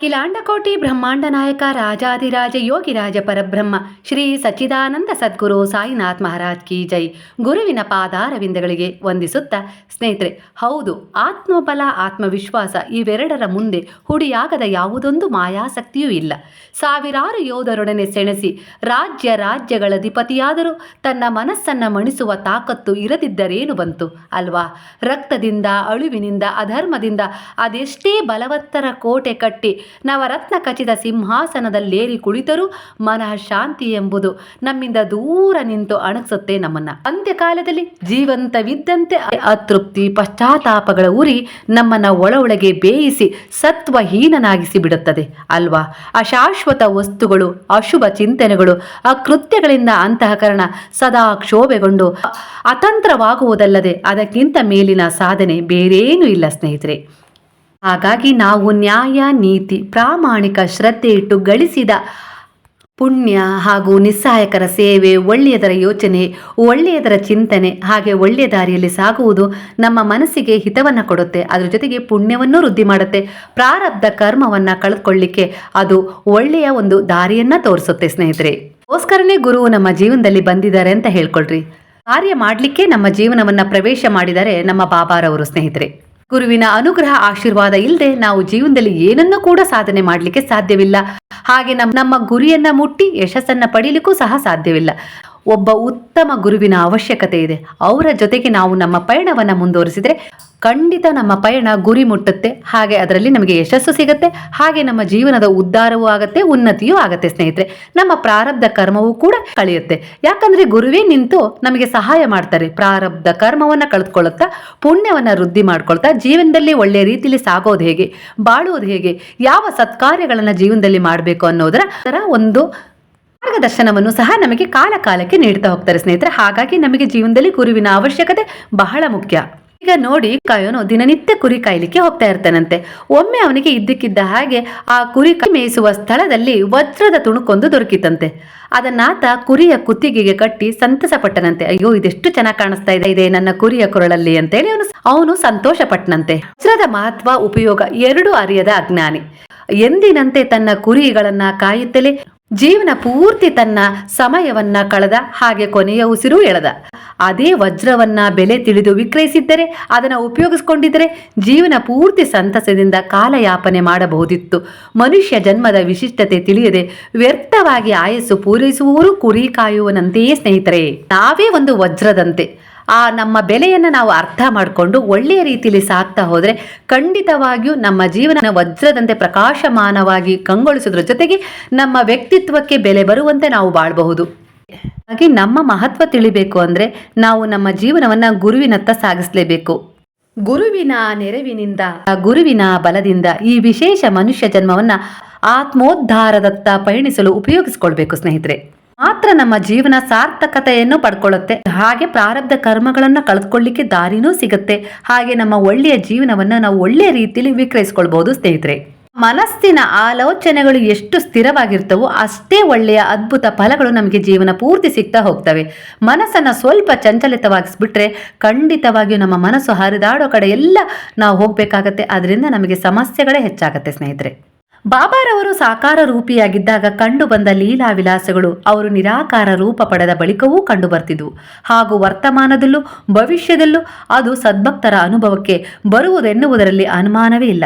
ಕಿಲಾಂಡಕೋಟಿ ಬ್ರಹ್ಮಾಂಡ ನಾಯಕ ರಾಜಾದಿರಾಜ ಯೋಗಿರಾಜ ಪರಬ್ರಹ್ಮ ಶ್ರೀ ಸಚ್ಚಿದಾನಂದ ಸದ್ಗುರು ಸಾಯಿನಾಥ್ ಮಹಾರಾಜ್ ಕಿ ಜೈ. ಗುರುವಿನ ಪಾದಾರವಿಂದಗಳಿಗೆ ವಂದಿಸುತ್ತ ಸ್ನೇಹಿತರೆ, ಹೌದು, ಆತ್ಮಬಲ, ಆತ್ಮವಿಶ್ವಾಸ ಇವೆರಡರ ಮುಂದೆ ಹುಡಿಯಾಗದ ಯಾವುದೊಂದು ಮಾಯಾಸಕ್ತಿಯೂ ಇಲ್ಲ. ಸಾವಿರಾರು ಯೋಧರೊಡನೆ ಸೆಣಸಿ ರಾಜ್ಯ ರಾಜ್ಯಗಳ ಅಧಿಪತಿಯಾದರೂ ತನ್ನ ಮನಸ್ಸನ್ನು ಮಣಿಸುವ ತಾಕತ್ತು ಇರದಿದ್ದರೇನು ಬಂತು ಅಲ್ವಾ? ರಕ್ತದಿಂದ, ಅಳುವಿನಿಂದ, ಅಧರ್ಮದಿಂದ ಅದೆಷ್ಟೇ ಬಲವತ್ತರ ಕೋಟೆ ಕಟ್ಟಿ ನವರತ್ನ ಖಚಿತ ಸಿಂಹಾಸನದಲ್ಲೇರಿ ಕುಳಿತರೂ ಮನಃ ಶಾಂತಿ ಎಂಬುದು ನಮ್ಮಿಂದ ದೂರ ನಿಂತು ಅಣಗಿಸುತ್ತೆ ನಮ್ಮನ್ನ. ಅಂತ್ಯಕಾಲದಲ್ಲಿ ಜೀವಂತವಿದ್ದಂತೆ ಅತೃಪ್ತಿ ಪಶ್ಚಾತ್ತಾಪಗಳ ಉರಿ ನಮ್ಮನ್ನ ಒಳ ಒಳಗೆ ಬೇಯಿಸಿ ಸತ್ವಹೀನನಾಗಿಸಿ ಬಿಡುತ್ತದೆ ಅಲ್ವಾ? ಅಶಾಶ್ವತ ವಸ್ತುಗಳು, ಅಶುಭ ಚಿಂತನೆಗಳು, ಅಕೃತ್ಯಗಳಿಂದ ಅಂತಃಕರಣ ಸದಾ ಕ್ಷೋಭೆಗೊಂಡು ಅತಂತ್ರವಾಗುವುದಲ್ಲದೆ ಅದಕ್ಕಿಂತ ಮೇಲಿನ ಸಾಧನೆ ಬೇರೇನೂ ಇಲ್ಲ ಸ್ನೇಹಿತರೆ. ಹಾಗಾಗಿ ನಾವು ನ್ಯಾಯ, ನೀತಿ, ಪ್ರಾಮಾಣಿಕ ಶ್ರದ್ಧೆ ಇಟ್ಟು ಗಳಿಸಿದ ಪುಣ್ಯ ಹಾಗೂ ನಿಸ್ಸಹಾಯಕರ ಸೇವೆ, ಒಳ್ಳೆಯದರ ಯೋಚನೆ, ಒಳ್ಳೆಯದರ ಚಿಂತನೆ, ಹಾಗೆ ಒಳ್ಳೆಯ ದಾರಿಯಲ್ಲಿ ಸಾಗುವುದು ನಮ್ಮ ಮನಸ್ಸಿಗೆ ಹಿತವನ್ನು ಕೊಡುತ್ತೆ. ಅದರ ಜೊತೆಗೆ ಪುಣ್ಯವನ್ನು ವೃದ್ಧಿ ಮಾಡುತ್ತೆ. ಪ್ರಾರಬ್ಧ ಕರ್ಮವನ್ನು ಕಳೆದುಕೊಳ್ಳಿಕ್ಕೆ ಅದು ಒಳ್ಳೆಯ ಒಂದು ದಾರಿಯನ್ನು ತೋರಿಸುತ್ತೆ ಸ್ನೇಹಿತರೆ. ಗೋಸ್ಕರನೇ ಗುರು ನಮ್ಮ ಜೀವನದಲ್ಲಿ ಬಂದಿದ್ದಾರೆ ಅಂತ ಹೇಳ್ಕೊಳ್ರಿ. ಕಾರ್ಯ ಮಾಡಲಿಕ್ಕೆ ನಮ್ಮ ಜೀವನವನ್ನು ಪ್ರವೇಶ ಮಾಡಿದರೆ ನಮ್ಮ ಬಾಬಾರವರು ಸ್ನೇಹಿತರೆ. ಗುರುವಿನ ಅನುಗ್ರಹ ಆಶೀರ್ವಾದ ಇಲ್ಲದೆ ನಾವು ಜೀವನದಲ್ಲಿ ಏನನ್ನೂ ಕೂಡ ಸಾಧನೆ ಮಾಡಲಿಕ್ಕೆ ಸಾಧ್ಯವಿಲ್ಲ. ಹಾಗೆ ನಮ್ಮ ನಮ್ಮ ಗುರಿಯನ್ನ ಮುಟ್ಟಿ ಯಶಸ್ಸನ್ನ ಪಡೀಲಿಕ್ಕೂ ಸಹ ಸಾಧ್ಯವಿಲ್ಲ. ಒಬ್ಬ ಉತ್ತಮ ಗುರುವಿನ ಅವಶ್ಯಕತೆ ಇದೆ. ಅವರ ಜೊತೆಗೆ ನಾವು ನಮ್ಮ ಪಯಣವನ್ನು ಮುಂದುವರಿಸಿದ್ರೆ ಖಂಡಿತ ನಮ್ಮ ಪಯಣ ಗುರಿ ಮುಟ್ಟುತ್ತೆ. ಹಾಗೆ ಅದರಲ್ಲಿ ನಮಗೆ ಯಶಸ್ಸು ಸಿಗುತ್ತೆ. ಹಾಗೆ ನಮ್ಮ ಜೀವನದ ಉದ್ಧಾರವೂ ಆಗುತ್ತೆ, ಉನ್ನತಿಯೂ ಆಗುತ್ತೆ ಸ್ನೇಹಿತರೆ. ನಮ್ಮ ಪ್ರಾರಬ್ಧ ಕರ್ಮವೂ ಕೂಡ ಕಳೆಯುತ್ತೆ. ಯಾಕಂದ್ರೆ ಗುರುವೇ ನಿಂತು ನಮಗೆ ಸಹಾಯ ಮಾಡ್ತಾರೆ. ಪ್ರಾರಬ್ಧ ಕರ್ಮವನ್ನ ಕಳೆದುಕೊಳ್ಳುತ್ತಾ, ಪುಣ್ಯವನ್ನ ವೃದ್ಧಿ ಮಾಡ್ಕೊಳ್ತಾ, ಜೀವನದಲ್ಲಿ ಒಳ್ಳೆಯ ರೀತಿಯಲ್ಲಿ ಸಾಗೋದು ಹೇಗೆ ಬಾಳುವುದು ಹೇಗೆ, ಯಾವ ಸತ್ಕಾರ್ಯಗಳನ್ನ ಜೀವನದಲ್ಲಿ ಮಾಡಬೇಕು ಅನ್ನೋದರ ಒಂದು ಮಾರ್ಗದರ್ಶನವನ್ನು ಸಹ ನಮಗೆ ಕಾಲ ಕಾಲಕ್ಕೆ ನೀಡ್ತಾ ಹೋಗ್ತಾರೆ ಸ್ನೇಹಿತರೆ. ಹಾಗಾಗಿ ನಮಗೆ ಜೀವನದಲ್ಲಿ ಗುರುವಿನ ಅವಶ್ಯಕತೆ ಬಹಳ ಮುಖ್ಯ. ಈಗ ನೋಡಿ ಕಾಯೋನು ದಿನನಿತ್ಯ ಕುರಿ ಕಾಯ್ಲಿಕ್ಕೆ ಹೋಗ್ತಾ ಇರ್ತಾನಂತೆ. ಒಮ್ಮೆ ಅವನಿಗೆ ಇದ್ದಕ್ಕಿದ್ದ ಹಾಗೆ ಆ ಕುರಿ ಮೇಯಿಸುವ ಸ್ಥಳದಲ್ಲಿ ವಜ್ರದ ತುಣುಕೊಂದು ದೊರಕಿತಂತೆ. ಅದನ್ನಾತ ಕುರಿಯ ಕುತ್ತಿಗೆಗೆ ಕಟ್ಟಿ ಸಂತಸ ಪಟ್ಟನಂತೆ ಅಯ್ಯೋ, ಇದೆಷ್ಟು ಚೆನ್ನಾಗಿ ಕಾಣಿಸ್ತಾ ಇದೆ ಇದೆ ನನ್ನ ಕುರಿಯ ಕೊರಳಲ್ಲಿ ಅಂತೇಳಿ ಅವನು ಅವನು ಸಂತೋಷ ಪಟ್ಟನಂತೆ ವಜ್ರದ ಮಹತ್ವ, ಉಪಯೋಗ ಎರಡು ಅರಿಯದ ಅಜ್ಞಾನಿ. ಎಂದಿನಂತೆ ತನ್ನ ಕುರಿಗಳನ್ನ ಕಾಯುತ್ತಲೇ ಜೀವನ ಪೂರ್ತಿ ತನ್ನ ಸಮಯವನ್ನ ಕಳೆದ ಹಾಗೆ ಕೊನೆಯ ಉಸಿರು ಎಳೆದ. ಅದೇ ವಜ್ರವನ್ನ ಬೆಲೆ ತಿಳಿದು ವಿಕ್ರಯಿಸಿದ್ದರೆ, ಅದನ್ನು ಉಪಯೋಗಿಸಿಕೊಂಡಿದ್ದರೆ ಜೀವನ ಪೂರ್ತಿ ಸಂತಸದಿಂದ ಕಾಲಯಾಪನೆ ಮಾಡಬಹುದಿತ್ತು. ಮನುಷ್ಯ ಜನ್ಮದ ವಿಶಿಷ್ಟತೆ ತಿಳಿಯದೆ ವ್ಯರ್ಥವಾಗಿ ಆಯಸ್ಸು ಪೂರೈಸುವವರು ಕುರಿ ಕಾಯುವನಂತೆಯೇ ಸ್ನೇಹಿತರೆ. ನಾವೇ ಒಂದು ವಜ್ರದಂತೆ. ಆ ನಮ್ಮ ಬೆಲೆಯನ್ನು ನಾವು ಅರ್ಥ ಮಾಡಿಕೊಂಡು ಒಳ್ಳೆಯ ರೀತಿಯಲ್ಲಿ ಸಾಕ್ತಾ ಹೋದರೆ ಖಂಡಿತವಾಗಿಯೂ ನಮ್ಮ ಜೀವನ ವಜ್ರದಂತೆ ಪ್ರಕಾಶಮಾನವಾಗಿ ಕಂಗೊಳಿಸೋದ್ರ ಜೊತೆಗೆ ನಮ್ಮ ವ್ಯಕ್ತಿತ್ವಕ್ಕೆ ಬೆಲೆ ಬರುವಂತೆ ನಾವು ಬಾಳಬಹುದು. ಹಾಗೆ ನಮ್ಮ ಮಹತ್ವ ತಿಳಿಬೇಕು ಅಂದರೆ ನಾವು ನಮ್ಮ ಜೀವನವನ್ನು ಗುರುವಿನತ್ತ ಸಾಗಿಸಲೇಬೇಕು. ಗುರುವಿನ ನೆರವಿನಿಂದ, ಗುರುವಿನ ಬಲದಿಂದ ಈ ವಿಶೇಷ ಮನುಷ್ಯ ಜನ್ಮವನ್ನು ಆತ್ಮೋದ್ಧಾರದತ್ತ ಪಯಣಿಸಲು ಉಪಯೋಗಿಸಿಕೊಳ್ಬೇಕು ಸ್ನೇಹಿತರೆ. ಮಾತ್ರ ನಮ್ಮ ಜೀವನ ಸಾರ್ಥಕತೆಯನ್ನು ಪಡ್ಕೊಳ್ಳುತ್ತೆ. ಹಾಗೆ ಪ್ರಾರಬ್ಧ ಕರ್ಮಗಳನ್ನು ಕಳೆದುಕೊಳ್ಳಿಕ್ಕೆ ದಾರಿನೂ ಸಿಗುತ್ತೆ. ಹಾಗೆ ನಮ್ಮ ಒಳ್ಳೆಯ ಜೀವನವನ್ನು ನಾವು ಒಳ್ಳೆಯ ರೀತಿಯಲ್ಲಿ ವಿಕ್ರಯಿಸ್ಕೊಳ್ಬಹುದು ಸ್ನೇಹಿತರೆ. ಮನಸ್ಸಿನ ಆಲೋಚನೆಗಳು ಎಷ್ಟು ಸ್ಥಿರವಾಗಿರ್ತವೋ ಅಷ್ಟೇ ಒಳ್ಳೆಯ ಅದ್ಭುತ ಫಲಗಳು ನಮಗೆ ಜೀವನ ಪೂರ್ತಿ ಸಿಗ್ತಾ ಹೋಗ್ತವೆ. ಮನಸ್ಸನ್ನು ಸ್ವಲ್ಪ ಚಂಚಲಿತವಾಗಿಸ್ಬಿಟ್ರೆ ಖಂಡಿತವಾಗಿಯೂ ನಮ್ಮ ಮನಸ್ಸು ಹರಿದಾಡೋ ಕಡೆ ಎಲ್ಲ ನಾವು ಹೋಗಬೇಕಾಗತ್ತೆ. ಅದರಿಂದ ನಮಗೆ ಸಮಸ್ಯೆಗಳೇ ಹೆಚ್ಚಾಗತ್ತೆ ಸ್ನೇಹಿತರೆ. ಬಾಬಾರವರು ಸಾಕಾರ ರೂಪಿಯಾಗಿದ್ದಾಗ ಕಂಡು ಬಂದ ಲೀಲಾ ವಿಲಾಸಗಳು ಅವರು ನಿರಾಕಾರ ರೂಪ ಪಡೆದ ಬಳಿಕವೂ ಕಂಡು ಬರ್ತಿದ್ವು. ಹಾಗೂ ವರ್ತಮಾನದಲ್ಲೂ ಭವಿಷ್ಯದಲ್ಲೂ ಅದು ಸದ್ಭಕ್ತರ ಅನುಭವಕ್ಕೆ ಬರುವುದೆನ್ನುವುದರಲ್ಲಿ ಅನುಮಾನವೇ ಇಲ್ಲ.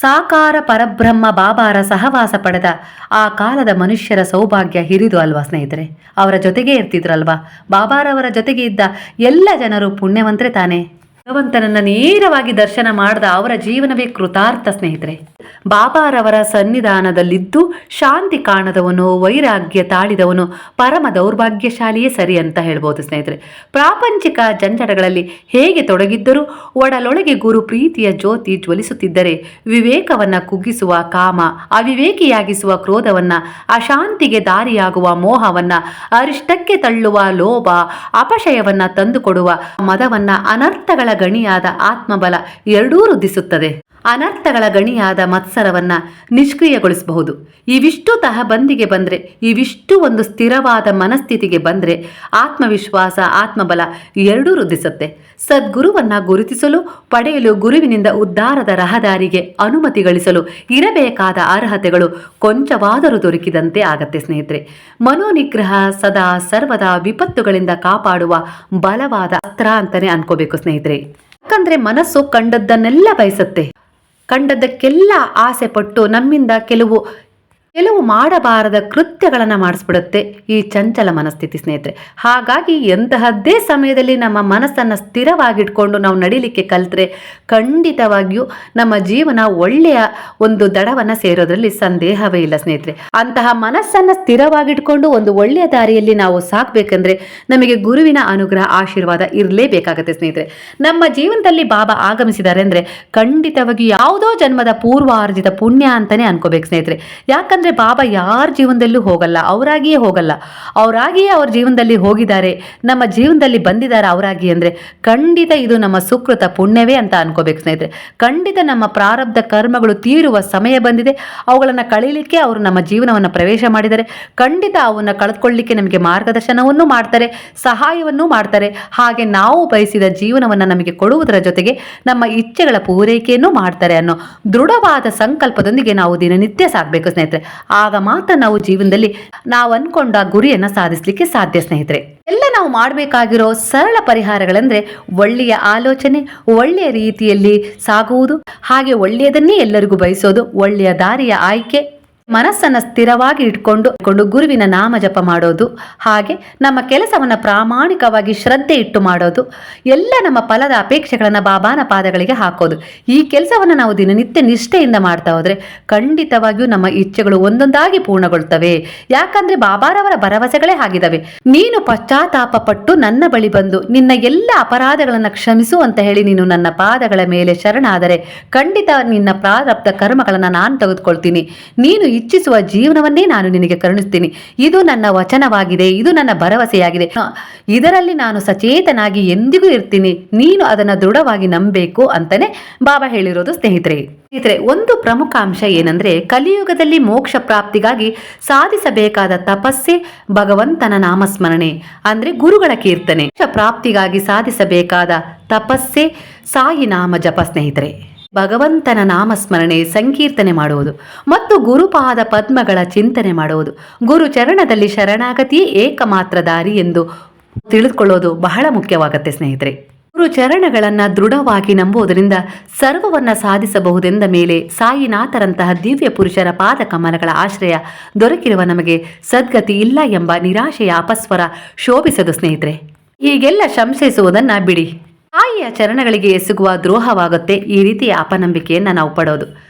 ಸಾಕಾರ ಪರಬ್ರಹ್ಮ ಬಾಬಾರ ಸಹವಾಸ ಪಡೆದ ಆ ಕಾಲದ ಮನುಷ್ಯರ ಸೌಭಾಗ್ಯ ಹಿರಿದು ಅಲ್ವಾ ಸ್ನೇಹಿತರೆ? ಅವರ ಜೊತೆಗೇ ಇರ್ತಿದ್ರಲ್ವಾ? ಬಾಬಾರವರ ಜೊತೆಗೆ ಇದ್ದ ಎಲ್ಲ ಜನರು ಪುಣ್ಯವಂತರೇ ತಾನೇ? ಭಗವಂತನನ್ನ ನೇರವಾಗಿ ದರ್ಶನ ಮಾಡಿದ ಅವರ ಜೀವನವೇ ಕೃತಾರ್ಥ ಸ್ನೇಹಿತರೆ. ಬಾಬಾರವರ ಸನ್ನಿಧಾನದಲ್ಲಿದ್ದು ಶಾಂತಿ ಕಾಣದವನು, ವೈರಾಗ್ಯ ತಾಳಿದವನು, ಪರಮ ದೌರ್ಭಾಗ್ಯಶಾಲಿಯೇ ಸರಿ ಅಂತ ಹೇಳ್ಬೋದು ಸ್ನೇಹಿತರೆ. ಪ್ರಾಪಂಚಿಕ ಜಂಜಡಗಳಲ್ಲಿ ಹೇಗೆ ತೊಡಗಿದ್ದರೂ ಒಡಲೊಳಗೆ ಗುರು ಪ್ರೀತಿಯ ಜ್ಯೋತಿ ಜ್ವಲಿಸುತ್ತಿದ್ದರೆ ವಿವೇಕವನ್ನ ಕುಗ್ಗಿಸುವ ಕಾಮ, ಅವಿವೇಕಿಯಾಗಿಸುವ ಕ್ರೋಧವನ್ನ, ಅಶಾಂತಿಗೆ ದಾರಿಯಾಗುವ ಮೋಹವನ್ನ, ಅರಿಷ್ಟಕ್ಕೆ ತಳ್ಳುವ ಲೋಭ, ಅಪಶಯವನ್ನ ತಂದುಕೊಡುವ ಮದವನ್ನ ಅನರ್ಥಗಳ ಗಣಿಯಾದ ಆತ್ಮಬಲ ಎರಡೂ ವೃದ್ಧಿಸುತ್ತದೆ. ಅನರ್ಥಗಳ ಗಣಿಯಾದ ಮತ್ಸರವನ್ನು ನಿಷ್ಕ್ರಿಯಗೊಳಿಸಬಹುದು. ಇವಿಷ್ಟು ತಹಬಂದಿಗೆ ಬಂದರೆ, ಇವಿಷ್ಟು ಒಂದು ಸ್ಥಿರವಾದ ಮನಸ್ಥಿತಿಗೆ ಬಂದರೆ ಆತ್ಮವಿಶ್ವಾಸ, ಆತ್ಮಬಲ ಎರಡೂ ವೃದ್ಧಿಸುತ್ತೆ. ಸದ್ಗುರುವನ್ನ ಗುರುತಿಸಲು, ಪಡೆಯಲು ಗುರುವಿನಿಂದ ಉದ್ಧಾರದ ರಹದಾರಿಗೆ ಅನುಮತಿ ಗಳಿಸಲು ಇರಬೇಕಾದ ಅರ್ಹತೆಗಳು ಕೊಂಚವಾದರೂ ದೊರಕಿದಂತೆ ಆಗತ್ತೆ ಸ್ನೇಹಿತರೆ. ಮನೋನಿಗ್ರಹ ಸದಾ ಸರ್ವದಾ ವಿಪತ್ತುಗಳಿಂದ ಕಾಪಾಡುವ ಬಲವಾದ ಅಸ್ತ್ರ ಅಂತಾನೆ ಅನ್ಕೋಬೇಕು ಸ್ನೇಹಿತರೆ. ಯಾಕಂದ್ರೆ ಮನಸ್ಸು ಕಂಡದ್ದನ್ನೆಲ್ಲ ಬಯಸುತ್ತೆ. ಕಂಡದ್ದಕ್ಕೆಲ್ಲ ಆಸೆ ಪಟ್ಟು ನಮ್ಮಿಂದ ಕೆಲವು ಕೆಲವು ಮಾಡಬಾರದ ಕೃತ್ಯಗಳನ್ನು ಮಾಡಿಸ್ಬಿಡುತ್ತೆ ಈ ಚಂಚಲ ಮನಸ್ಥಿತಿ ಸ್ನೇಹಿತರೆ. ಹಾಗಾಗಿ ಎಂತಹದ್ದೇ ಸಮಯದಲ್ಲಿ ನಮ್ಮ ಮನಸ್ಸನ್ನು ಸ್ಥಿರವಾಗಿಟ್ಕೊಂಡು ನಾವು ನಡಿಲಿಕ್ಕೆ ಕಲಿತ್ರೆ ಖಂಡಿತವಾಗಿಯೂ ನಮ್ಮ ಜೀವನ ಒಳ್ಳೆಯ ಒಂದು ದಡವನ್ನು ಸೇರೋದರಲ್ಲಿ ಸಂದೇಹವೇ ಇಲ್ಲ ಸ್ನೇಹಿತರೆ. ಅಂತಹ ಮನಸ್ಸನ್ನು ಸ್ಥಿರವಾಗಿಟ್ಕೊಂಡು ಒಂದು ಒಳ್ಳೆಯ ದಾರಿಯಲ್ಲಿ ನಾವು ಸಾಕ್ಬೇಕಂದ್ರೆ ನಮಗೆ ಗುರುವಿನ ಅನುಗ್ರಹ, ಆಶೀರ್ವಾದ ಇರಲೇಬೇಕಾಗತ್ತೆ ಸ್ನೇಹಿತರೆ. ನಮ್ಮ ಜೀವನದಲ್ಲಿ ಬಾಬಾ ಆಗಮಿಸಿದ್ದಾರೆ ಅಂದರೆ ಖಂಡಿತವಾಗಿ ಯಾವುದೋ ಜನ್ಮದ ಪೂರ್ವಾರ್ಜಿತ ಪುಣ್ಯ ಅಂತಲೇ ಅನ್ಕೋಬೇಕು ಸ್ನೇಹಿತರೆ. ಯಾಕಂದ್ರೆ ಬಾಬಾ ಯಾರ ಜೀವನದಲ್ಲೂ ಹೋಗಲ್ಲ, ಅವರಾಗಿಯೇ ಹೋಗಲ್ಲ. ಅವರಾಗಿಯೇ ಅವ್ರ ಜೀವನದಲ್ಲಿ ಹೋಗಿದ್ದಾರೆ, ನಮ್ಮ ಜೀವನದಲ್ಲಿ ಬಂದಿದ್ದಾರೆ ಅವರಾಗಿ ಅಂದ್ರೆ ಖಂಡಿತ ಇದು ನಮ್ಮ ಸುಕೃತ ಪುಣ್ಯವೇ ಅಂತ ಅನ್ಕೋಬೇಕು ಸ್ನೇಹಿತರೆ. ಖಂಡಿತ ನಮ್ಮ ಪ್ರಾರಬ್ಧ ಕರ್ಮಗಳು ತೀರುವ ಸಮಯ ಬಂದಿದೆ, ಅವುಗಳನ್ನು ಕಳೀಲಿಕ್ಕೆ ಅವರು ನಮ್ಮ ಜೀವನವನ್ನು ಪ್ರವೇಶ ಮಾಡಿದ್ದಾರೆ. ಖಂಡಿತ ಅವನ್ನು ಕಳೆದುಕೊಳ್ಳಿಕ್ಕೆ ನಮಗೆ ಮಾರ್ಗದರ್ಶನವನ್ನು ಮಾಡ್ತಾರೆ, ಸಹಾಯವನ್ನು ಮಾಡ್ತಾರೆ. ಹಾಗೆ ನಾವು ಬಯಸಿದ ಜೀವನವನ್ನು ನಮಗೆ ಕೊಡುವುದರ ಜೊತೆಗೆ ನಮ್ಮ ಇಚ್ಛೆಗಳ ಪೂರೈಕೆಯನ್ನು ಮಾಡ್ತಾರೆ ಅನ್ನೋ ದೃಢವಾದ ಸಂಕಲ್ಪದೊಂದಿಗೆ ನಾವು ದಿನನಿತ್ಯ ಸಾಗಬೇಕು ಸ್ನೇಹಿತರೆ. ಆಗ ಮಾತ್ರ ನಾವು ಜೀವನದಲ್ಲಿ ನಾವು ಅನ್ಕೊಂಡ ಗುರಿಯನ್ನ ಸಾಧಿಸಲಿಕ್ಕೆ ಸಾಧ್ಯ, ಸ್ನೇಹಿತರೆ. ಎಲ್ಲ ನಾವು ಮಾಡಬೇಕಾಗಿರೋ ಸರಳ ಪರಿಹಾರಗಳಂದ್ರೆ ಒಳ್ಳೆಯ ಆಲೋಚನೆ, ಒಳ್ಳೆಯ ರೀತಿಯಲ್ಲಿ ಸಾಗುವುದು, ಹಾಗೆ ಒಳ್ಳೆಯದನ್ನೇ ಎಲ್ಲರಿಗೂ ಬಯಸೋದು, ಒಳ್ಳೆಯ ದಾರಿಯ ಆಯ್ಕೆ ಮನಸ್ಸನ್ನು ಸ್ಥಿರವಾಗಿ ಇಟ್ಕೊಂಡು ಕೊಂಡು ಗುರುವಿನ ನಾಮ ಜಪ ಮಾಡೋದು, ಹಾಗೆ ನಮ್ಮ ಕೆಲಸವನ್ನ ಪ್ರಾಮಾಣಿಕವಾಗಿ ಶ್ರದ್ಧೆ ಇಟ್ಟು ಮಾಡೋದು, ಎಲ್ಲ ನಮ್ಮ ಫಲದ ಅಪೇಕ್ಷೆಗಳನ್ನ ಬಾಬಾನ ಪಾದಗಳಿಗೆ ಹಾಕೋದು. ಈ ಕೆಲಸವನ್ನ ನಾವು ದಿನನಿತ್ಯ ನಿಷ್ಠೆಯಿಂದ ಮಾಡ್ತಾ ಹೋದ್ರೆ ಖಂಡಿತವಾಗಿಯೂ ನಮ್ಮ ಇಚ್ಛೆಗಳು ಒಂದೊಂದಾಗಿ ಪೂರ್ಣಗೊಳ್ತವೆ. ಯಾಕಂದ್ರೆ ಬಾಬಾರವರ ಭರವಸೆಗಳೇ ಆಗಿದ್ದಾವೆ ನೀನು ಪಶ್ಚಾತ್ತಾಪ ಪಟ್ಟು ನನ್ನ ಬಳಿ ಬಂದು ನಿನ್ನ ಎಲ್ಲ ಅಪರಾಧಗಳನ್ನು ಕ್ಷಮಿಸು ಅಂತ ಹೇಳಿ ನೀನು ನನ್ನ ಪಾದಗಳ ಮೇಲೆ ಶರಣಾದರೆ ಖಂಡಿತ ನಿನ್ನ ಪ್ರಾರಬ್ಧ ಕರ್ಮಗಳನ್ನು ನಾನು ತೆಗೆದುಕೊಳ್ತೀನಿ. ನೀನು ಇಚ್ಛಿಸುವ ಜೀವನವನ್ನೇ ನಾನು ನಿನಗೆ ಕರುಣಿಸ್ತೀನಿ. ಇದು ನನ್ನ ವಚನವಾಗಿದೆ, ಇದು ನನ್ನ ಭರವಸೆಯಾಗಿದೆ. ಇದರಲ್ಲಿ ನಾನು ಸಚೇತನಾಗಿ ಎಂದಿಗೂ ಇರ್ತೀನಿ. ನೀನು ಅದನ್ನು ದೃಢವಾಗಿ ನಂಬಬೇಕು ಅಂತಾನೆ ಬಾಬಾ ಹೇಳಿರೋದು ಸ್ನೇಹಿತರೆ. ಸ್ನೇಹಿತರೆ, ಒಂದು ಪ್ರಮುಖ ಅಂಶ ಏನಂದ್ರೆ ಕಲಿಯುಗದಲ್ಲಿ ಮೋಕ್ಷ ಪ್ರಾಪ್ತಿಗಾಗಿ ಸಾಧಿಸಬೇಕಾದ ತಪಸ್ಸೆ ಭಗವಂತನ ನಾಮಸ್ಮರಣೆ, ಅಂದ್ರೆ ಗುರುಗಳ ಕೀರ್ತನೆ. ಮೋಕ್ಷ ಪ್ರಾಪ್ತಿಗಾಗಿ ಸಾಧಿಸಬೇಕಾದ ತಪಸ್ಸೆ ಸಾಯಿ ನಾಮ ಜಪ ಸ್ನೇಹಿತರೆ. ಭಗವಂತನ ನಾಮಸ್ಮರಣೆ ಸಂಕೀರ್ತನೆ ಮಾಡುವುದು ಮತ್ತು ಗುರುಪಾದ ಪದ್ಮಗಳ ಚಿಂತನೆ ಮಾಡುವುದು. ಗುರು ಚರಣದಲ್ಲಿ ಶರಣಾಗತಿಯೇ ಏಕಮಾತ್ರ ದಾರಿ ಎಂದು ತಿಳಿದುಕೊಳ್ಳೋದು ಬಹಳ ಮುಖ್ಯವಾಗುತ್ತೆ ಸ್ನೇಹಿತರೆ. ಗುರು ಚರಣಗಳನ್ನು ದೃಢವಾಗಿ ನಂಬುವುದರಿಂದ ಸರ್ವವನ್ನ ಸಾಧಿಸಬಹುದೆಂದ ಮೇಲೆ ಸಾಯಿನಾಥರಂತಹ ದಿವ್ಯ ಪುರುಷರ ಪಾದ ಕಮಲಗಳ ಆಶ್ರಯ ದೊರಕಿರುವ ನಮಗೆ ಸದ್ಗತಿ ಇಲ್ಲ ಎಂಬ ನಿರಾಶೆಯ ಅಪಸ್ವರ ಶೋಭಿಸದು ಸ್ನೇಹಿತರೆ. ಹೀಗೆಲ್ಲ ಶಂಸಿಸುವುದನ್ನು ಬಿಡಿ. ತಾಯಿಯ ಚರಣಗಳಿಗೆ ಎಸಗುವ ದ್ರೋಹವಾಗುತ್ತೆ. ಈ ರೀತಿಯ ಅಪನಂಬಿಕೆಯನ್ನು ನಾವು ಪಡೋದು.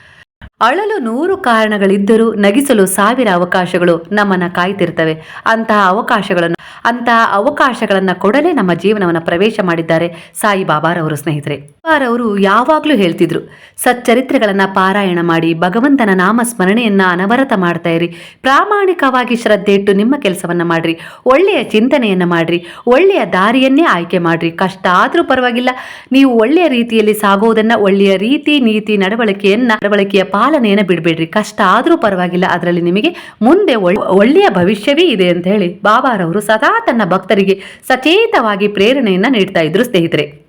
ಅಳಲು ನೂರು ಕಾರಣಗಳಿದ್ದರೂ ನಗಿಸಲು ಸಾವಿರ ಅವಕಾಶಗಳು ನಮ್ಮನ್ನ ಕಾಯ್ತಿರ್ತವೆ. ಅಂತಹ ಅವಕಾಶಗಳನ್ನು ಅಂತಹ ಅವಕಾಶಗಳನ್ನು ಕೊಡಲೇ ನಮ್ಮ ಜೀವನವನ್ನು ಪ್ರವೇಶ ಮಾಡಿದ್ದಾರೆ ಸಾಯಿ ಬಾಬಾರವರು ಸ್ನೇಹಿತರೆ. ಬಾಬಾರವರು ಯಾವಾಗಲೂ ಹೇಳ್ತಿದ್ರು, ಸಚ್ಚರಿತ್ರೆಗಳನ್ನು ಪಾರಾಯಣ ಮಾಡಿ, ಭಗವಂತನ ನಾಮ ಸ್ಮರಣೆಯನ್ನ ಅನವರತ ಮಾಡ್ತಾ ಇರಿ. ಪ್ರಾಮಾಣಿಕವಾಗಿ ಶ್ರದ್ಧೆ ಇಟ್ಟು ನಿಮ್ಮ ಕೆಲಸವನ್ನ ಮಾಡ್ರಿ. ಒಳ್ಳೆಯ ಚಿಂತನೆಯನ್ನ ಮಾಡ್ರಿ. ಒಳ್ಳೆಯ ದಾರಿಯನ್ನೇ ಆಯ್ಕೆ ಮಾಡ್ರಿ. ಕಷ್ಟ ಆದರೂ ಪರವಾಗಿಲ್ಲ. ನೀವು ಒಳ್ಳೆಯ ರೀತಿಯಲ್ಲಿ ಸಾಗೋದನ್ನ, ಒಳ್ಳೆಯ ರೀತಿ, ನೀತಿ, ನಡವಳಿಕೆಯನ್ನ, ನಡವಳಿಕೆಯ ಪಾಲನೆಯನ್ನ ಬಿಡಬೇಡ್ರಿ. ಕಷ್ಟ ಆದರೂ ಪರವಾಗಿಲ್ಲ, ಅದರಲ್ಲಿ ನಿಮಗೆ ಮುಂದೆ ಒಳ್- ಒಳ್ಳೆಯ ಭವಿಷ್ಯವೇ ಇದೆ ಅಂತ ಹೇಳಿ ಬಾಬಾರವರು ಸದಾ ತನ್ನ ಭಕ್ತರಿಗೆ ಸಚೇತವಾಗಿ ಪ್ರೇರಣೆಯನ್ನು ನೀಡ್ತಾ ಇದ್ರು ಸ್ನೇಹಿತರೆ.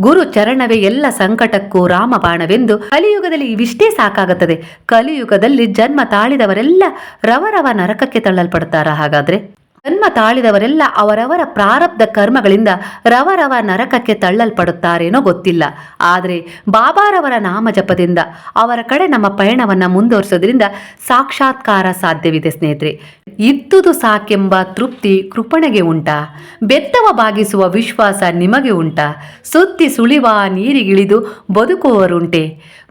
ಗುರು ಚರಣವೇ ಎಲ್ಲ ಸಂಕಟಕ್ಕೂ ರಾಮಬಾಣವೆಂದು ಕಲಿಯುಗದಲ್ಲಿ ಇವಿಷ್ಟೇ ಸಾಕಾಗುತ್ತದೆ. ಕಲಿಯುಗದಲ್ಲಿ ಜನ್ಮ ತಾಳಿದವರೆಲ್ಲ ರವರವ ನರಕಕ್ಕೆ ತಳ್ಳಲ್ಪಡ್ತಾರ ಹಾಗಾದ್ರೆ? ಜನ್ಮ ತಾಳಿದವರೆಲ್ಲ ಅವರವರ ಪ್ರಾರಬ್ಧ ಕರ್ಮಗಳಿಂದ ರವರವ ನರಕಕ್ಕೆ ತಳ್ಳಲ್ಪಡುತ್ತಾರೇನೋ ಗೊತ್ತಿಲ್ಲ. ಆದರೆ ಬಾಬಾರವರ ನಾಮ ಜಪದಿಂದ ಅವರ ಕಡೆ ನಮ್ಮ ಪಯಣವನ್ನು ಮುಂದುವರಿಸೋದ್ರಿಂದ ಸಾಕ್ಷಾತ್ಕಾರ ಸಾಧ್ಯವಿದೆ ಸ್ನೇಹಿತರೆ. ಇದ್ದುದು ಸಾಕೆಂಬ ತೃಪ್ತಿ ಕೃಪಣೆಗೆ ಉಂಟಾ. ಬೆತ್ತವ ಬಾಗಿಸುವ ವಿಶ್ವಾಸ ನಿಮಗೆ ಉಂಟಾ. ಸುತ್ತಿ ಸುಳಿವ ನೀರಿಗಿಳಿದು ಬದುಕುವವರುಂಟೆ.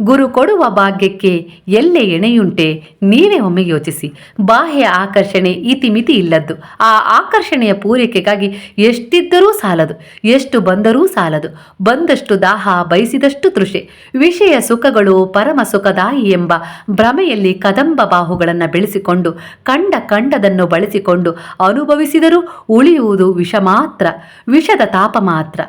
ಗುರು ಕೊಡುವ ಭಾಗ್ಯಕ್ಕೆ ಎಲ್ಲೆ ಎಣೆಯುಂಟೆ. ನೀವೇ ಒಮ್ಮೆ ಯೋಚಿಸಿ. ಬಾಹ್ಯ ಆಕರ್ಷಣೆ ಇತಿಮಿತಿ ಇಲ್ಲದ್ದು. ಆ ಆಕರ್ಷಣೆಯ ಪೂರೈಕೆಗಾಗಿ ಎಷ್ಟಿದ್ದರೂ ಸಾಲದು, ಎಷ್ಟು ಬಂದರೂ ಸಾಲದು. ಬಂದಷ್ಟು ದಾಹ, ಬಯಸಿದಷ್ಟು ತೃಷೆ. ವಿಷಯ ಸುಖಗಳು ಪರಮ ಸುಖದಾಯಿ ಎಂಬ ಭ್ರಮೆಯಲ್ಲಿ ಕದಂಬ ಬಾಹುಗಳನ್ನು ಬೆಳೆಸಿಕೊಂಡು, ಕಂಡ ಕಂಡದನ್ನು ಬಳಸಿಕೊಂಡು ಅನುಭವಿಸಿದರೂ ಉಳಿಯುವುದು ವಿಷ ಮಾತ್ರ, ವಿಷದ ತಾಪ ಮಾತ್ರ.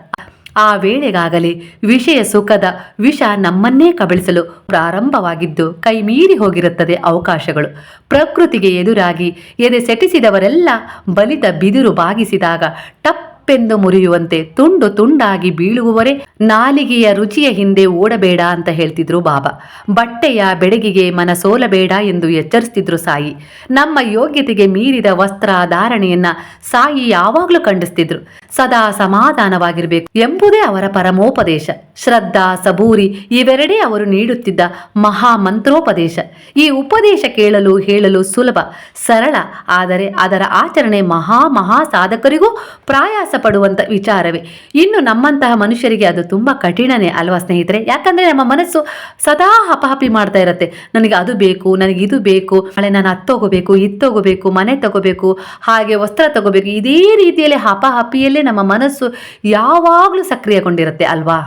ಆ ವೇಳೆಗಾಗಲೇ ವಿಷಯ ಸುಖದ ವಿಷ ನಮ್ಮನ್ನೇ ಕಬಳಿಸಲು ಪ್ರಾರಂಭವಾಗಿದ್ದು ಕೈ ಮೀರಿ ಹೋಗಿರುತ್ತದೆ ಅವಕಾಶಗಳು. ಪ್ರಕೃತಿಗೆ ಎದುರಾಗಿ ಎದೆ ಸೆಟಿಸಿದವರೆಲ್ಲ ಬಲಿತ ಬಿದಿರು ಬಾಗಿಸಿದಾಗ ಟಪ್ಪೆಂದು ಮುರಿಯುವಂತೆ ತುಂಡು ತುಂಡಾಗಿ ಬೀಳುವವರೇ ನಾಲಿಗೆಯ ರುಚಿಯ ಹಿಂದೆ ಓಡಬೇಡ ಅಂತ ಹೇಳ್ತಿದ್ರು ಬಾಬಾ. ಬಟ್ಟೆಯ ಬೆಡಗಿಗೆ ಮನಸೋಲಬೇಡ ಎಂದು ಎಚ್ಚರಿಸ್ತಿದ್ರು ಸಾಯಿ. ನಮ್ಮ ಯೋಗ್ಯತೆಗೆ ಮೀರಿದ ವಸ್ತ್ರ ಧಾರಣೆಯನ್ನ ಸಾಯಿ ಯಾವಾಗಲೂ ಖಂಡಿಸ್ತಿದ್ರು. ಸದಾ ಸಮಾಧಾನವಾಗಿರಬೇಕು ಎಂಬುದೇ ಅವರ ಪರಮೋಪದೇಶ. ಶ್ರದ್ಧಾ, ಸಬೂರಿ ಇವೆರಡೇ ಅವರು ನೀಡುತ್ತಿದ್ದ ಮಹಾ ಮಂತ್ರೋಪದೇಶ. ಈ ಉಪದೇಶ ಕೇಳಲು ಹೇಳಲು ಸುಲಭ, ಸರಳ, ಆದರೆ ಅದರ ಆಚರಣೆ ಮಹಾ ಮಹಾ ಸಾಧಕರಿಗೂ ಪ್ರಯಾಸ ಪಡುವಂತ ವಿಚಾರವೇ. ಇನ್ನು ನಮ್ಮಂತಹ ಮನುಷ್ಯರಿಗೆ ಅದು ತುಂಬಾ ಕಠಿಣನೇ ಅಲ್ವಾ ಸ್ನೇಹಿತರೆ? ಯಾಕಂದ್ರೆ ನಮ್ಮ ಮನಸ್ಸು ಸದಾ ಹಪಹಪಿ ಮಾಡ್ತಾ ಇರತ್ತೆ. ನನಗೆ ಅದು ಬೇಕು, ನನಗೆ ಇದು ಬೇಕು ಮಳೆ ನಾನು ಅದು ತಗೋಬೇಕು, ಮನೆ ತಗೋಬೇಕು, ಹಾಗೆ ವಸ್ತ್ರ ತಗೋಬೇಕು, ಇದೇ ರೀತಿಯಲ್ಲಿ ಹಪಾಹಪಿಯಲ್ಲೇ ನಮ್ಮ ಮನಸ್ಸು ಯಾವಾಗಲೂ ಸಕ್ರಿಯಗೊಂಡಿರುತ್ತೆ ಅಲ್ವಾ?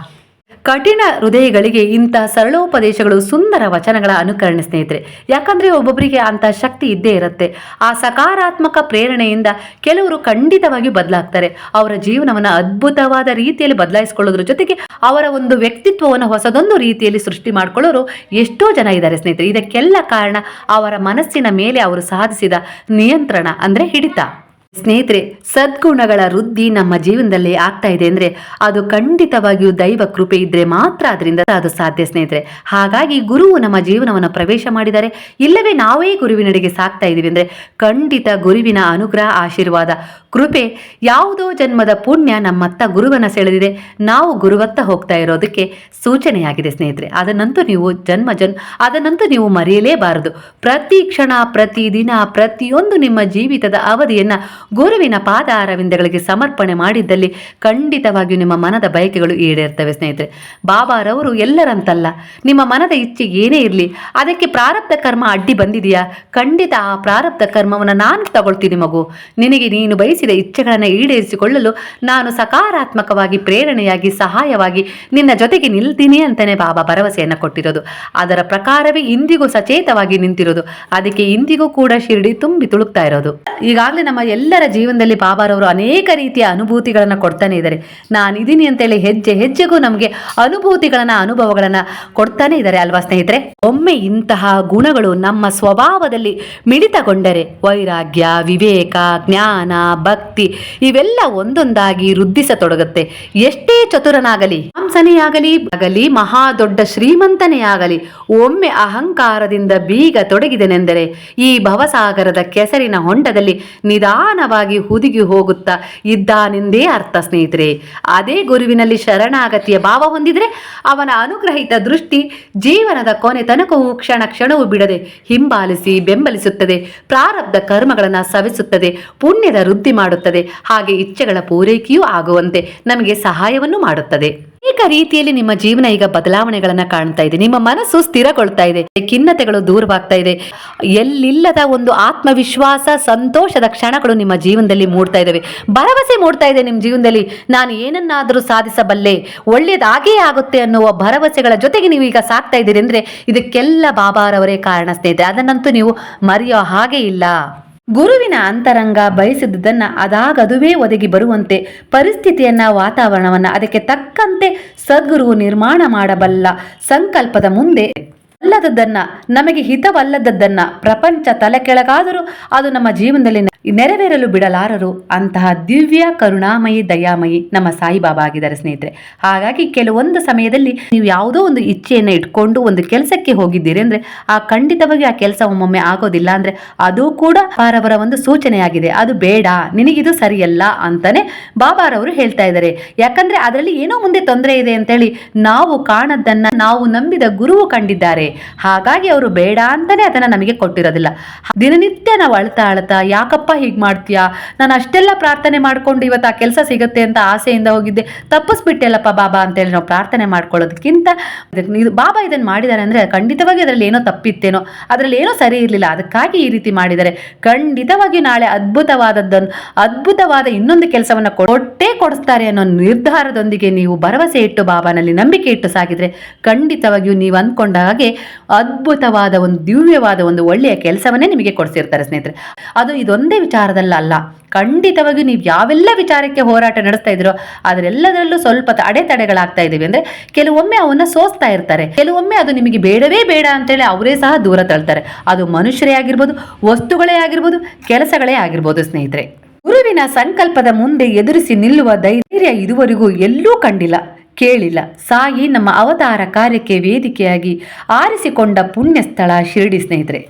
ಕಠಿಣ ಹೃದಯಗಳಿಗೆ ಇಂಥ ಸರಳೋಪದೇಶಗಳು ಸುಂದರ ವಚನಗಳ ಅನುಕರಣೆ ಸ್ನೇಹಿತರೆ. ಯಾಕಂದ್ರೆ ಒಬ್ಬೊಬ್ಬರಿಗೆ ಅಂತ ಶಕ್ತಿ ಇದ್ದೇ ಇರುತ್ತೆ. ಆ ಸಕಾರಾತ್ಮಕ ಪ್ರೇರಣೆಯಿಂದ ಕೆಲವರು ಖಂಡಿತವಾಗಿ ಬದಲಾಗ್ತಾರೆ. ಅವರ ಜೀವನವನ್ನು ಅದ್ಭುತವಾದ ರೀತಿಯಲ್ಲಿ ಬದಲಾಯಿಸಿಕೊಳ್ಳೋದ್ರ ಜೊತೆಗೆ ಅವರ ಒಂದು ವ್ಯಕ್ತಿತ್ವವನ್ನು ಹೊಸದೊಂದು ರೀತಿಯಲ್ಲಿ ಸೃಷ್ಟಿ ಮಾಡಿಕೊಳ್ಳೋರು ಎಷ್ಟೋ ಜನ ಇದ್ದಾರೆ ಸ್ನೇಹಿತರೆ. ಇದಕ್ಕೆಲ್ಲ ಕಾರಣ ಅವರ ಮನಸ್ಸಿನ ಮೇಲೆ ಅವರು ಸಾಧಿಸಿದ ನಿಯಂತ್ರಣ ಅಂದ್ರೆ ಹಿಡಿತ. ಸ್ನೇಹಿತರೆ, ಸದ್ಗುಣಗಳ ವೃದ್ಧಿ ನಮ್ಮ ಜೀವನದಲ್ಲಿ ಆಗ್ತಾ ಇದೆ ಅಂದ್ರೆ ಅದು ಖಂಡಿತವಾಗಿಯೂ ದೈವ ಕೃಪೆ ಇದ್ರೆ ಮಾತ್ರ ಅದರಿಂದ ಅದು ಸಾಧ್ಯ ಸ್ನೇಹಿತರೆ. ಹಾಗಾಗಿ ಗುರುವು ನಮ್ಮ ಜೀವನವನ್ನು ಪ್ರವೇಶ ಮಾಡಿದ್ದಾರೆ ಇಲ್ಲವೇ ನಾವೇ ಗುರುವಿನಡೆಗೆ ಸಾಕ್ತಾ ಇದೀವಿ ಅಂದ್ರೆ ಖಂಡಿತ ಗುರುವಿನ ಅನುಗ್ರಹ, ಆಶೀರ್ವಾದ, ಕೃಪೆ, ಯಾವುದೋ ಜನ್ಮದ ಪುಣ್ಯ ನಮ್ಮತ್ತ ಗುರುವನ್ನ ಸೆಳೆದಿದೆ. ನಾವು ಗುರುವತ್ತ ಹೋಗ್ತಾ ಇರೋದಕ್ಕೆ ಸೂಚನೆಯಾಗಿದೆ ಸ್ನೇಹಿತರೆ. ಅದನ್ನಂತೂ ನೀವು ಜನ್ಮ ಜನ್, ಅದನ್ನಂತೂ ನೀವು ಮರೆಯಲೇಬಾರದು. ಪ್ರತಿ ಕ್ಷಣ, ಪ್ರತಿ ದಿನ, ಪ್ರತಿಯೊಂದು ನಿಮ್ಮ ಜೀವಿತದ ಅವಧಿಯನ್ನ ಗುರುವಿನ ಪಾದ ಅರವಿಂದಗಳಿಗೆ ಸಮರ್ಪಣೆ ಮಾಡಿದ್ದಲ್ಲಿ ಖಂಡಿತವಾಗಿಯೂ ನಿಮ್ಮ ಮನದ ಬಯಕೆಗಳು ಈಡೇರ್ತವೆ, ಸ್ನೇಹಿತರೆ. ಬಾಬಾರವರು ಎಲ್ಲರಂತಲ್ಲ. ನಿಮ್ಮ ಮನದ ಇಚ್ಛೆ ಏನೇ ಇರಲಿ, ಅದಕ್ಕೆ ಪ್ರಾರಬ್ಧ ಕರ್ಮ ಅಡ್ಡಿ ಬಂದಿದೆಯಾ? ಖಂಡಿತ ಆ ಪ್ರಾರಬ್ಧ ಕರ್ಮವನ್ನು ನಾನು ತಗೊಳ್ತೀನಿ ಮಗು. ನಿನಗೆ ನೀನು ಬಯಸಿದ ಇಚ್ಛೆಗಳನ್ನು ಈಡೇರಿಸಿಕೊಳ್ಳಲು ನಾನು ಸಕಾರಾತ್ಮಕವಾಗಿ, ಪ್ರೇರಣೆಯಾಗಿ, ಸಹಾಯವಾಗಿ ನಿನ್ನ ಜೊತೆಗೆ ನಿಲ್ತೀನಿ ಅಂತಲೇ ಬಾಬಾ ಭರವಸೆಯನ್ನು ಕೊಟ್ಟಿರೋದು. ಅದರ ಪ್ರಕಾರವೇ ಇಂದಿಗೂ ಸಚೇತವಾಗಿ ನಿಂತಿರೋದು. ಅದಕ್ಕೆ ಇಂದಿಗೂ ಕೂಡ ಶಿರಡಿ ತುಂಬಿ ತುಳುಕ್ತಾ ಇರೋದು. ಈಗಾಗಲೇ ನಮ್ಮ ಎಲ್ಲರ ಜೀವನದಲ್ಲಿ ಬಾಬಾರವರು ಅನೇಕ ರೀತಿಯ ಅನುಭೂತಿಗಳನ್ನು ಕೊಡ್ತಾನೆ ಇದ್ದಾರೆ. ನಾನು ಇದೀನಿ ಅಂತೇಳಿ ಹೆಜ್ಜೆ ಹೆಜ್ಜೆಗೂ ನಮಗೆ ಅನುಭೂತಿಗಳನ್ನು, ಅನುಭವಗಳನ್ನು ಕೊಡ್ತಾನೆ ಇದ್ದಾರೆ ಅಲ್ವಾ ಸ್ನೇಹಿತರೆ? ಒಮ್ಮೆ ಇಂತಹ ಗುಣಗಳು ನಮ್ಮ ಸ್ವಭಾವದಲ್ಲಿ ಮಿಳಿತಗೊಂಡರೆ ವೈರಾಗ್ಯ, ವಿವೇಕ, ಜ್ಞಾನ, ಭಕ್ತಿ ಇವೆಲ್ಲ ಒಂದೊಂದಾಗಿ ವೃದ್ಧಿಸತೊಡಗುತ್ತೆ. ಎಷ್ಟೇ ಚತುರನಾಗಲಿ ಹಂಸನೇ ಆಗಲಿ ಮಹಾ ದೊಡ್ಡ ಶ್ರೀಮಂತನೇ ಆಗಲಿ ಒಮ್ಮೆ ಅಹಂಕಾರದಿಂದ ಬೀಗ ತೊಡಗಿದನೆಂದರೆ ಈ ಭವಸಾಗರದ ಕೆಸರಿನ ಹೊಂಡದಲ್ಲಿ ನಿಧಾನವಾಗಿ ಹುದುಗಿ ಹೋಗುತ್ತಾ ಇದ್ದಾನೆಂದೇ ಅರ್ಥ, ಸ್ನೇಹಿತರೆ. ಅದೇ ಗುರುವಿನಲ್ಲಿ ಶರಣಾಗತಿಯ ಭಾವ ಹೊಂದಿದ್ರೆ ಅವನ ಅನುಗ್ರಹಿತ ದೃಷ್ಟಿ ಜೀವನದ ಕೊನೆ ತನಕವೂ ಕ್ಷಣ ಕ್ಷಣವೂ ಬಿಡದೆ ಹಿಂಬಾಲಿಸಿ ಬೆಂಬಲಿಸುತ್ತದೆ, ಪ್ರಾರಬ್ಧ ಕರ್ಮಗಳನ್ನು ಸವಿಸುತ್ತದೆ, ಪುಣ್ಯದ ವೃದ್ಧಿ ಮಾಡುತ್ತದೆ. ಹಾಗೆ ಇಚ್ಛೆಗಳ ಪೂರೈಕೆಯೂ ಆಗುವಂತೆ ನಮಗೆ ಸಹಾಯವನ್ನು ಮಾಡುತ್ತದೆ. ಅನೇಕ ರೀತಿಯಲ್ಲಿ ನಿಮ್ಮ ಜೀವನ ಈಗ ಬದಲಾವಣೆಗಳನ್ನ ಕಾಣ್ತಾ ಇದೆ. ನಿಮ್ಮ ಮನಸ್ಸು ಸ್ಥಿರಗೊಳ್ತಾ ಇದೆ. ಖಿನ್ನತೆಗಳು ದೂರವಾಗ್ತಾ ಇದೆ. ಎಲ್ಲಿಲ್ಲದ ಒಂದು ಆತ್ಮವಿಶ್ವಾಸ, ಸಂತೋಷದ ಕ್ಷಣಗಳು ನಿಮ್ಮ ಜೀವನದಲ್ಲಿ ಮೂಡ್ತಾ ಇದ್ದಾವೆ ಭರವಸೆ ಮೂಡ್ತಾ ಇದೆ ನಿಮ್ಮ ಜೀವನದಲ್ಲಿ. ನಾನು ಏನನ್ನಾದರೂ ಸಾಧಿಸಬಲ್ಲೆ ಒಳ್ಳೆಯದಾಗಿಯೇ ಆಗುತ್ತೆ ಅನ್ನುವ ಭರವಸೆಗಳ ಜೊತೆಗೆ ನೀವು ಈಗ ಸಾಕ್ತಾ ಇದ್ದೀರಿ ಅಂದ್ರೆ ಇದಕ್ಕೆಲ್ಲ ಬಾಬಾರವರೇ ಕಾರಣ ಸ್ನೇಹಿತರೆ. ಅದನ್ನಂತೂ ನೀವು ಮರೆಯೋ ಹಾಗೆ ಇಲ್ಲ. ಗುರುವಿನ ಅಂತರಂಗ ಬಯಸಿದ್ದನ್ನ ಅದಾಗದುವೇ ಒದಗಿ ಬರುವಂತೆ ಪರಿಸ್ಥಿತಿಯನ್ನ ವಾತಾವರಣವನ್ನ ಅದಕ್ಕೆ ತಕ್ಕಂತೆ ಸದ್ಗುರು ನಿರ್ಮಾಣ ಮಾಡಬಲ್ಲ ಸಂಕಲ್ಪದ ಮುಂದೆ ಅಲ್ಲದದ್ದನ್ನ, ನಮಗೆ ಹಿತವಲ್ಲದದ್ದನ್ನ ಪ್ರಪಂಚ ತಲೆ ಕೆಳಗಾದರೂ ಅದು ನಮ್ಮ ಜೀವನದಲ್ಲಿ ನೆರವೇರಲು ಬಿಡಲಾರರು ಅಂತಹ ದಿವ್ಯ ಕರುಣಾಮಯಿ, ದಯಾಮಯಿ ನಮ್ಮ ಸಾಯಿಬಾಬಾ ಆಗಿದ್ದಾರೆ ಸ್ನೇಹಿತರೆ. ಹಾಗಾಗಿ ಕೆಲವೊಂದು ಸಮಯದಲ್ಲಿ ನೀವು ಯಾವುದೋ ಒಂದು ಇಚ್ಛೆಯನ್ನು ಇಟ್ಕೊಂಡು ಒಂದು ಕೆಲಸಕ್ಕೆ ಹೋಗಿದ್ದೀರಿ ಅಂದರೆ ಆ ಖಂಡಿತವಾಗಿ ಆ ಕೆಲಸ ಒಮ್ಮೊಮ್ಮೆ ಆಗೋದಿಲ್ಲ ಅಂದರೆ ಅದು ಕೂಡ ಬಾರವರ ಒಂದು ಸೂಚನೆಯಾಗಿದೆ. ಅದು ಬೇಡ, ನಿನಗಿದು ಸರಿಯಲ್ಲ ಅಂತಾನೆ ಬಾಬಾರವರು ಹೇಳ್ತಾ ಇದ್ದಾರೆ. ಯಾಕಂದ್ರೆ ಅದರಲ್ಲಿ ಏನೋ ಮುಂದೆ ತೊಂದರೆ ಇದೆ ಅಂತೇಳಿ ನಾವು ಕಾಣದ್ದನ್ನ ನಾವು ನಂಬಿದ ಗುರುವು ಕಂಡಿದ್ದಾರೆ. ಹಾಗಾಗಿ ಅವರು ಬೇಡ ಅಂತಲೇ ಅದನ್ನ ನಮಗೆ ಕೊಟ್ಟಿರೋದಿಲ್ಲ. ದಿನನಿತ್ಯ ನಾವು ಅಳ್ತಾ ಅಳ್ತಾ ಯಾಕಪ್ಪ ಹೀಗೆ ಮಾಡ್ತೀಯಾ? ನಾನು ಅಷ್ಟೆಲ್ಲ ಪ್ರಾರ್ಥನೆ ಮಾಡ್ಕೊಂಡು ಇವತ್ತು ಆ ಕೆಲಸ ಸಿಗುತ್ತೆ ಅಂತ ಆಸೆಯಿಂದ ಹೋಗಿದ್ದೆ. ತಪ್ಪಿಸ್ಬಿಟ್ಟೆಲ್ಲಪ್ಪ ಬಾಬಾ ಅಂತೇಳಿ ನಾವು ಪ್ರಾರ್ಥನೆ ಮಾಡ್ಕೊಳ್ಳೋದಕ್ಕಿಂತ ಇದು ಬಾಬಾ ಇದನ್ನು ಮಾಡಿದ್ದಾರೆ ಅಂದರೆ ಖಂಡಿತವಾಗಿ ಅದರಲ್ಲಿ ಏನೋ ತಪ್ಪಿತ್ತೇನೋ, ಅದರಲ್ಲಿ ಏನೋ ಸರಿ ಇರಲಿಲ್ಲ. ಅದಕ್ಕಾಗಿ ಈ ರೀತಿ ಮಾಡಿದ್ದಾರೆ ಖಂಡಿತವಾಗಿ ನಾಳೆ ಅದ್ಭುತವಾದದ್ದನ್ನು ಅದ್ಭುತವಾದ ಇನ್ನೊಂದು ಕೆಲಸವನ್ನು ಕೊಟ್ಟೇ ಕೊಡಿಸ್ತಾರೆ ಅನ್ನೋ ನಿರ್ಧಾರದೊಂದಿಗೆ ನೀವು ಭರವಸೆ ಇಟ್ಟು ಬಾಬಾನಲ್ಲಿ ನಂಬಿಕೆ ಇಟ್ಟು ಸಾಗಿದರೆ ಖಂಡಿತವಾಗಿಯೂ ನೀವು ಅಂದ್ಕೊಂಡ ಹಾಗೆ ಅದ್ಭುತವಾದ ಒಂದು ದಿವ್ಯವಾದ ಒಂದು ಒಳ್ಳೆಯ ಕೆಲಸವನ್ನೇ ನಿಮಗೆ ಕೊಡಿಸಿರ್ತಾರೆ ಸ್ನೇಹಿತರೆ. ಅದು ಇದೊಂದೇ ವಿಚಾರದಲ್ಲಲ್ಲ ಖಂಡಿತವಾಗಿ ನೀವು ಯಾವೆಲ್ಲ ವಿಚಾರಕ್ಕೆ ಹೋರಾಟ ನಡೆಸ್ತಾ ಇದ್ದೀರೋ ಅದರೆಲ್ಲದರಲ್ಲೂ ಸ್ವಲ್ಪ ಅಡೆತಡೆಗಳಾಗ್ತಾ ಇದ್ದೀವಿ. ಅಂದರೆ ಕೆಲವೊಮ್ಮೆ ಅವನ್ನ ಸೋಸ್ತಾ ಇರ್ತಾರೆ. ಕೆಲವೊಮ್ಮೆ ಅದು ನಿಮಗೆ ಬೇಡವೇ ಬೇಡ ಅಂತೇಳಿ ಅವರೇ ಸಹ ದೂರ ತಳ್ತಾರೆ. ಅದು ಮನುಷ್ಯರೇ ಆಗಿರ್ಬೋದು, ವಸ್ತುಗಳೇ ಆಗಿರ್ಬೋದು, ಕೆಲಸಗಳೇ ಆಗಿರ್ಬೋದು ಸ್ನೇಹಿತರೆ. ಗುರುವಿನ ಸಂಕಲ್ಪದ ಮುಂದೆ ಎದುರಿಸಿ ನಿಲ್ಲುವ ಧೈರ್ಯ ಇದುವರೆಗೂ ಎಲ್ಲೂ ಕಂಡಿಲ್ಲ, ಕೇಳಿಲ್ಲ. ಸಾಯಿ ನಮ್ಮ ಅವತಾರ ಕಾರ್ಯಕ್ಕೆ ವೇದಿಕೆಯಾಗಿ ಆರಿಸಿಕೊಂಡ ಪುಣ್ಯ ಸ್ಥಳ ಶಿರಡಿ ಸ್ನೇಹಿತರೆ.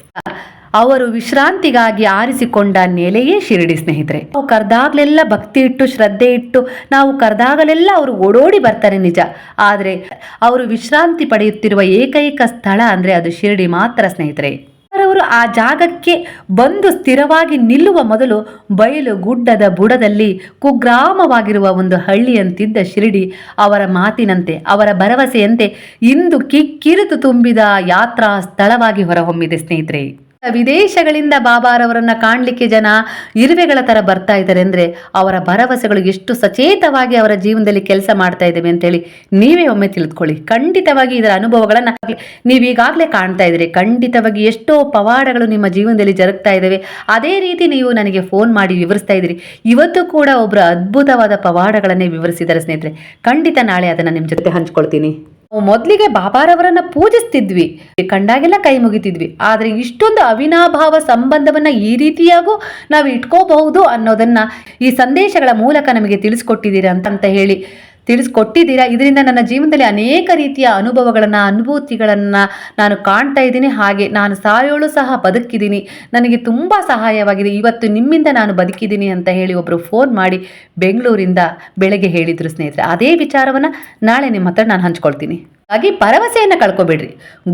ಅವರು ವಿಶ್ರಾಂತಿಗಾಗಿ ಆರಿಸಿಕೊಂಡ ನೆಲೆಯೇ ಶಿರಡಿ ಸ್ನೇಹಿತರೆ. ನಾವು ಕರೆದಾಗಲೆಲ್ಲ ಭಕ್ತಿ ಇಟ್ಟು, ಶ್ರದ್ಧೆ ಇಟ್ಟು, ನಾವು ಕರೆದಾಗಲೆಲ್ಲ ಅವರು ಓಡೋಡಿ ಬರ್ತಾರೆ ನಿಜ. ಆದರೆ ಅವರು ವಿಶ್ರಾಂತಿ ಪಡೆಯುತ್ತಿರುವ ಏಕೈಕ ಸ್ಥಳ ಅಂದ್ರೆ ಅದು ಶಿರಡಿ ಮಾತ್ರ ಸ್ನೇಹಿತರೆ. ಅವರವರು ಆ ಜಾಗಕ್ಕೆ ಬಂದು ಸ್ಥಿರವಾಗಿ ನಿಲ್ಲುವ ಮೊದಲು ಬಯಲು ಗುಡ್ಡದ ಬುಡದಲ್ಲಿ ಕುಗ್ರಾಮವಾಗಿರುವ ಒಂದು ಹಳ್ಳಿಯಂತಿದ್ದ ಶಿರಡಿ ಅವರ ಮಾತಿನಂತೆ, ಅವರ ಭರವಸೆಯಂತೆ ಇಂದು ಕಿಕ್ಕಿರಿದು ತುಂಬಿದ ಯಾತ್ರಾ ಸ್ಥಳವಾಗಿ ಹೊರಹೊಮ್ಮಿದೆ ಸ್ನೇಹಿತರೆ. ವಿದೇಶಗಳಿಂದ ಬಾಬಾರವರನ್ನ ಕಾಣಲಿಕ್ಕೆ ಜನ ಇರುವೆಗಳ ತರ ಬರ್ತಾ ಇದ್ದಾರೆ ಅಂದ್ರೆ ಅವರ ಭರವಸೆಗಳು ಎಷ್ಟು ಸಚೇತವಾಗಿ ಅವರ ಜೀವನದಲ್ಲಿ ಕೆಲಸ ಮಾಡ್ತಾ ಇದ್ದೇವೆ ಅಂತೇಳಿ ನೀವೇ ಒಮ್ಮೆ ತಿಳಿದುಕೊಳ್ಳಿ. ಖಂಡಿತವಾಗಿ ಇದರ ಅನುಭವಗಳನ್ನ ನೀವೀಗಾಗಲೇ ಕಾಣ್ತಾ ಇದ್ದೀರಿ. ಖಂಡಿತವಾಗಿ ಎಷ್ಟೋ ಪವಾಡಗಳು ನಿಮ್ಮ ಜೀವನದಲ್ಲಿ ಜರುಗ್ತಾ ಇದ್ದಾವೆ. ಅದೇ ರೀತಿ ನೀವು ನನಗೆ ಫೋನ್ ಮಾಡಿ ವಿವರಿಸ್ತಾ ಇದ್ದೀರಿ. ಇವತ್ತು ಕೂಡ ಒಬ್ಬರು ಅದ್ಭುತವಾದ ಪವಾಡಗಳನ್ನೇ ವಿವರಿಸಿದ್ದಾರೆ ಸ್ನೇಹಿತರೆ. ಖಂಡಿತ ನಾಳೆ ಅದನ್ನ ನಿಮ್ಮ ಜೊತೆ ಹಂಚ್ಕೊಳ್ತೀನಿ. ಮೊದಲಿಗೆ ಬಾಬಾರವರನ್ನ ಪೂಜಿಸ್ತಿದ್ವಿ. ಕಂಡಾಗೆಲ್ಲ ಕೈ ಮುಗಿತಿದ್ವಿ. ಆದ್ರೆ ಇಷ್ಟೊಂದು ಅವಿನಾಭಾವ ಸಂಬಂಧವನ್ನ ಈ ರೀತಿಯಾಗೂ ನಾವು ಇಟ್ಕೋಬಹುದು ಅನ್ನೋದನ್ನ ಈ ಸಂದೇಶಗಳ ಮೂಲಕ ನಮಗೆ ತಿಳಿಸ್ಕೊಟ್ಟಿದ್ದೀರಾ ಅಂತ ಹೇಳಿ ತಿಳಿಸ್ಕೊಟ್ಟಿದ್ದೀರಾ? ಇದರಿಂದ ನನ್ನ ಜೀವನದಲ್ಲಿ ಅನೇಕ ರೀತಿಯ ಅನುಭವಗಳನ್ನು, ಅನುಭೂತಿಗಳನ್ನು ನಾನು ಕಾಣ್ತಾ ಇದ್ದೀನಿ. ಹಾಗೆ ನಾನು ಸಾಯೋಳು ಸಹ ಬದುಕಿದ್ದೀನಿ. ನನಗೆ ತುಂಬ ಸಹಾಯವಾಗಿದೆ. ಇವತ್ತು ನಿಮ್ಮಿಂದ ನಾನು ಬದುಕಿದ್ದೀನಿ ಅಂತ ಹೇಳಿ ಒಬ್ಬರು ಫೋನ್ ಮಾಡಿ ಬೆಂಗಳೂರಿಂದ ಬೆಳಗ್ಗೆ ಹೇಳಿದರು ಸ್ನೇಹಿತರೆ. ಅದೇ ವಿಚಾರವನ್ನು ನಾಳೆ ನಿಮ್ಮ ಹತ್ರ ನಾನು ಹಂಚ್ಕೊಳ್ತೀನಿ. ಹಾಗೆ ಭರವಸೆಯನ್ನು ಕಳ್ಕೊಬೇಡ್ರಿ.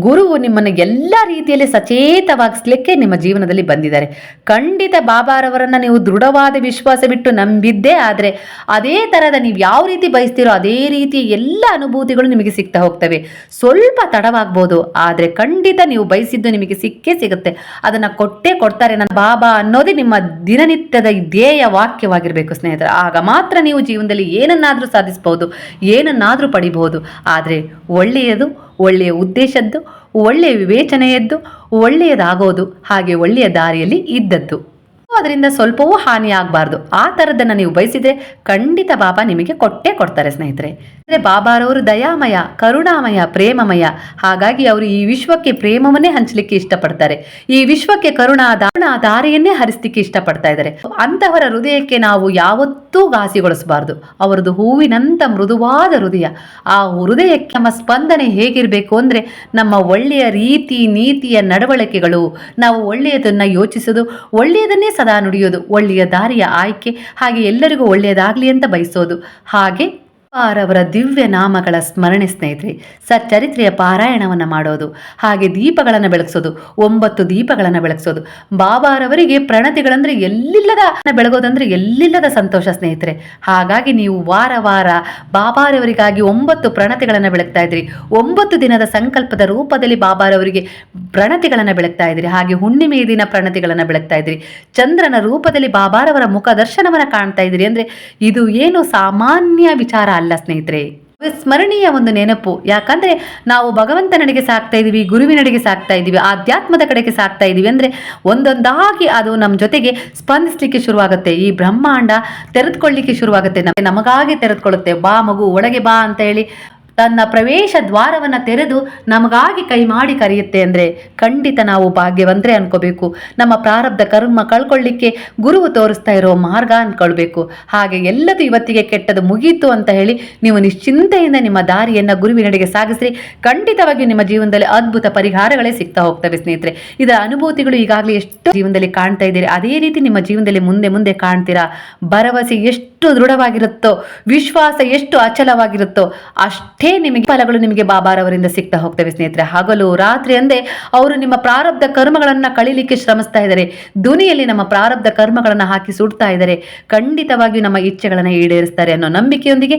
ಗುರುವು ನಿಮ್ಮನ್ನು ಎಲ್ಲ ರೀತಿಯಲ್ಲಿ ಸಚೇತವಾಗಿಸ್ಲಿಕ್ಕೆ ನಿಮ್ಮ ಜೀವನದಲ್ಲಿ ಬಂದಿದ್ದಾರೆ. ಖಂಡಿತ ಬಾಬಾರವರನ್ನ ನೀವು ದೃಢವಾದ ವಿಶ್ವಾಸ ಬಿಟ್ಟು ನಂಬಿದ್ದೇ ಆದರೆ ಅದೇ ಥರದ ನೀವು ಯಾವ ರೀತಿ ಬಯಸ್ತೀರೋ ಅದೇ ರೀತಿ ಎಲ್ಲ ಅನುಭೂತಿಗಳು ನಿಮಗೆ ಸಿಗ್ತಾ ಹೋಗ್ತವೆ. ಸ್ವಲ್ಪ ತಡವಾಗ್ಬೋದು, ಆದರೆ ಖಂಡಿತ ನೀವು ಬಯಸಿದ್ದು ನಿಮಗೆ ಸಿಕ್ಕೇ ಸಿಗುತ್ತೆ. ಅದನ್ನು ಕೊಟ್ಟೇ ಕೊಡ್ತಾರೆ ನನ್ನ ಬಾಬಾ ಅನ್ನೋದೇ ನಿಮ್ಮ ದಿನನಿತ್ಯದ ಧ್ಯೇಯ ವಾಕ್ಯವಾಗಿರಬೇಕು ಸ್ನೇಹಿತರೆ. ಆಗ ಮಾತ್ರ ನೀವು ಜೀವನದಲ್ಲಿ ಏನನ್ನಾದರೂ ಸಾಧಿಸಬಹುದು ಏನನ್ನಾದರೂ ಪಡಿಬಹುದು. ಆದರೆ ಒಳ್ಳೆಯದು ಒಳ್ಳೆಯ ಉದ್ದೇಶದ್ದು ಒಳ್ಳೆಯ ವಿವೇಚನೆಯದ್ದು ಒಳ್ಳೆಯದಾಗೋದು ಹಾಗೆ ಒಳ್ಳೆಯ ದಾರಿಯಲ್ಲಿ ಇದ್ದದ್ದು. ಅದರಿಂದ ಸ್ವಲ್ಪವೂ ಹಾನಿ ಆಗಬಾರ್ದು. ಆ ಥರದ್ದನ್ನು ನೀವು ಬಯಸಿದರೆ ಖಂಡಿತ ಬಾಬಾ ನಿಮಗೆ ಕೊಟ್ಟೇ ಕೊಡ್ತಾರೆ ಸ್ನೇಹಿತರೆ. ಅಂದರೆ ಬಾಬಾರವರು ದಯಾಮಯ, ಕರುಣಾಮಯ, ಪ್ರೇಮಮಯ. ಹಾಗಾಗಿ ಅವರು ಈ ವಿಶ್ವಕ್ಕೆ ಪ್ರೇಮವನ್ನೇ ಹಂಚಲಿಕ್ಕೆ ಇಷ್ಟಪಡ್ತಾರೆ. ಈ ವಿಶ್ವಕ್ಕೆ ಕರುಣಾ, ದಾರುಣ ದಾರಿಯನ್ನೇ ಹರಿಸ್ಲಿಕ್ಕೆ ಇಷ್ಟಪಡ್ತಾ ಇದ್ದಾರೆ. ಅಂತಹವರ ಹೃದಯಕ್ಕೆ ನಾವು ಯಾವತ್ತೂ ಘಾಸಿಗೊಳಿಸಬಾರ್ದು. ಅವರದು ಹೂವಿನಂತ ಮೃದುವಾದ ಹೃದಯ. ಆ ಹೃದಯಕ್ಕೆ ನಮ್ಮ ಸ್ಪಂದನೆ ಹೇಗಿರಬೇಕು ಅಂದರೆ ನಮ್ಮ ಒಳ್ಳೆಯ ರೀತಿ, ನೀತಿಯ ನಡವಳಿಕೆಗಳು, ನಾವು ಒಳ್ಳೆಯದನ್ನು ಯೋಚಿಸೋದು, ಒಳ್ಳೆಯದನ್ನೇ ಸದಾ ನುಡಿಯೋದು ಒಳ್ಳೆಯ ದಾರಿಯ ಆಯ್ಕೆ ಹಾಗೆ ಎಲ್ಲರಿಗೂ ಒಳ್ಳೆಯದಾಗಲಿ ಅಂತ ಬಯಸೋದು. ಹಾಗೆ ಅವರ ದಿವ್ಯ ನಾಮಗಳ ಸ್ಮರಣೆ ಸ್ನೇಹಿತರೆ, ಸಚ್ಚರಿತ್ರೆಯ ಪಾರಾಯಣವನ್ನು ಮಾಡೋದು, ಹಾಗೆ ದೀಪಗಳನ್ನು ಬೆಳಗಿಸೋದು, ಒಂಬತ್ತು ದೀಪಗಳನ್ನು ಬೆಳಗಿಸೋದು, ಬಾಬಾರವರಿಗೆ ಪ್ರಣತಿಗಳಂದ್ರೆ ಎಲ್ಲಿಲ್ಲದ ಬೆಳಗೋದಂದ್ರೆ ಎಲ್ಲಿಲ್ಲದ ಸಂತೋಷ ಸ್ನೇಹಿತರೆ. ಹಾಗಾಗಿ ನೀವು ವಾರ ವಾರ ಬಾಬಾರವರಿಗಾಗಿ ಒಂಬತ್ತು ಪ್ರಣತಿಗಳನ್ನು ಬೆಳಗ್ತಾ ಇದ್ರಿ. ಒಂಬತ್ತು ದಿನದ ಸಂಕಲ್ಪದ ರೂಪದಲ್ಲಿ ಬಾಬಾರವರಿಗೆ ಪ್ರಣತಿಗಳನ್ನು ಬೆಳಗ್ತಾ ಇದ್ರಿ. ಹಾಗೆ ಹುಣ್ಣಿಮೆಯ ದಿನ ಪ್ರಣತಿಗಳನ್ನು ಬೆಳಗ್ತಾ ಇದ್ರಿ. ಚಂದ್ರನ ರೂಪದಲ್ಲಿ ಬಾಬಾರವರ ಮುಖ ದರ್ಶನವನ್ನು ಕಾಣ್ತಾ ಇದ್ರಿ ಅಂದ್ರೆ ಇದು ಏನು ಸಾಮಾನ್ಯ ವಿಚಾರ ಅಲ್ಲ ಸ್ನೇಹಿತರೆ. ಸ್ಮರಣೀಯ ಒಂದು ನೆನಪು. ಯಾಕಂದ್ರೆ ನಾವು ಭಗವಂತನಡೆಗೆ ಸಾಕ್ತಾ ಇದೀವಿ ಗುರುವಿನಡೆಗೆ ಸಾಕ್ತಾ ಇದೀವಿ, ಆಧ್ಯಾತ್ಮದ ಕಡೆಗೆ ಸಾಕ್ತಾ ಇದೀವಿ ಅಂದ್ರೆ ಒಂದೊಂದಾಗಿ ಅದು ನಮ್ಮ ಜೊತೆಗೆ ಸ್ಪಂದಿಸ್ಲಿಕ್ಕೆ ಶುರುವಾಗುತ್ತೆ. ಈ ಬ್ರಹ್ಮಾಂಡ ತೆರೆದುಕೊಳ್ಳಿಕ್ಕೆ ಶುರುವಾಗುತ್ತೆ. ನಮಗೆ ನಮಗಾಗಿ ತೆರೆದುಕೊಳ್ಳುತ್ತೆ. ಬಾ ಮಗು, ಒಳಗೆ ಬಾ ಅಂತ ಹೇಳಿ ತನ್ನ ಪ್ರವೇಶ ದ್ವಾರವನ್ನು ತೆರೆದು ನಮಗಾಗಿ ಕೈ ಮಾಡಿ ಕರೆಯುತ್ತೆ ಅಂದರೆ ಖಂಡಿತ ನಾವು ಭಾಗ್ಯವಂತರೆ ಅನ್ಕೋಬೇಕು. ನಮ್ಮ ಪ್ರಾರಬ್ಧ ಕರ್ಮ ಕಳ್ಕೊಳ್ಳಿಕ್ಕೆ ಗುರುವು ತೋರಿಸ್ತಾ ಇರೋ ಮಾರ್ಗ ಅಂದ್ಕೊಳ್ಬೇಕು ಹಾಗೆ ಎಲ್ಲದೂ ಇವತ್ತಿಗೆ ಕೆಟ್ಟದು ಮುಗೀತು ಅಂತ ಹೇಳಿ ನೀವು ನಿಶ್ಚಿಂತೆಯಿಂದ ನಿಮ್ಮ ದಾರಿಯನ್ನು ಗುರುವಿನಡೆಗೆ ಸಾಗಿಸ್ರಿ. ಖಂಡಿತವಾಗಿಯೂ ನಿಮ್ಮ ಜೀವನದಲ್ಲಿ ಅದ್ಭುತ ಪರಿಹಾರಗಳೇ ಸಿಗ್ತಾ ಹೋಗ್ತವೆ ಸ್ನೇಹಿತರೆ. ಇದರ ಅನುಭೂತಿಗಳು ಈಗಾಗಲೇ ಎಷ್ಟು ಜೀವನದಲ್ಲಿ ಕಾಣ್ತಾ ಇದ್ದೀರಿ. ಅದೇ ರೀತಿ ನಿಮ್ಮ ಜೀವನದಲ್ಲಿ ಮುಂದೆ ಮುಂದೆ ಕಾಣ್ತೀರಾ? ಭರವಸೆ ಎಷ್ಟು ದೃಢವಾಗಿರುತ್ತೋ, ವಿಶ್ವಾಸ ಎಷ್ಟು ಅಚಲವಾಗಿರುತ್ತೋ, ಅಷ್ಟೇ ನಿಮಗೆ ಫಲಗಳು ನಿಮಗೆ ಬಾಬಾರವರಿಂದ ಸಿಗ್ತಾ ಹೋಗ್ತವೆ ಸ್ನೇಹಿತರೆ. ಹಗಲು ರಾತ್ರಿ ಅಂದೇ ಅವರು ನಿಮ್ಮ ಪ್ರಾರಬ್ಧ ಕರ್ಮಗಳನ್ನ ಕಳಿಲಿಕ್ಕೆ ಶ್ರಮಿಸ್ತಾ ಇದ್ದಾರೆ. ದುನಿಯಲ್ಲಿ ನಮ್ಮ ಪ್ರಾರಬ್ಧ ಕರ್ಮಗಳನ್ನ ಹಾಕಿ ಸುಡ್ತಾ ಇದ್ದಾರೆ. ಖಂಡಿತವಾಗಿಯೂ ನಮ್ಮ ಇಚ್ಛೆಗಳನ್ನ ಈಡೇರಿಸ್ತಾರೆ ಅನ್ನೋ ನಂಬಿಕೆಯೊಂದಿಗೆ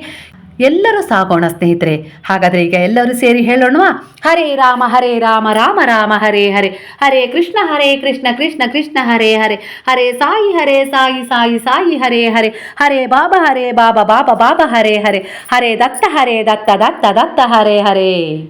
ಎಲ್ಲರೂ ಸಾಗೋಣ ಸ್ನೇಹಿತರೆ. ಹಾಗಾದ್ರೆ ಈಗ ಎಲ್ಲರೂ ಸೇರಿ ಹೇಳೋಣವಾ? ಹರೇ ರಾಮ ಹರೇ ರಾಮ ರಾಮ ರಾಮ, ಹರೇ ಹರೇ. ಹರೇ ಕೃಷ್ಣ ಹರೇ ಕೃಷ್ಣ ಕೃಷ್ಣ ಕೃಷ್ಣ, ಹರೇ ಹರೇ. ಹರೇ ಸಾಯಿ ಹರೇ ಸಾಯಿ ಸಾಯಿ ಸಾಯಿ, ಹರೇ ಹರೇ. ಹರೇ ಬಾಬಾ ಹರೇ ಬಾಬಾ ಬಾಬಾ ಬಾಬಾ, ಹರೇ ಹರೇ. ಹರೇ ದತ್ತ ಹರೇ ದತ್ತ ದತ್ತ ದತ್ತ, ಹರೇ ಹರೇ.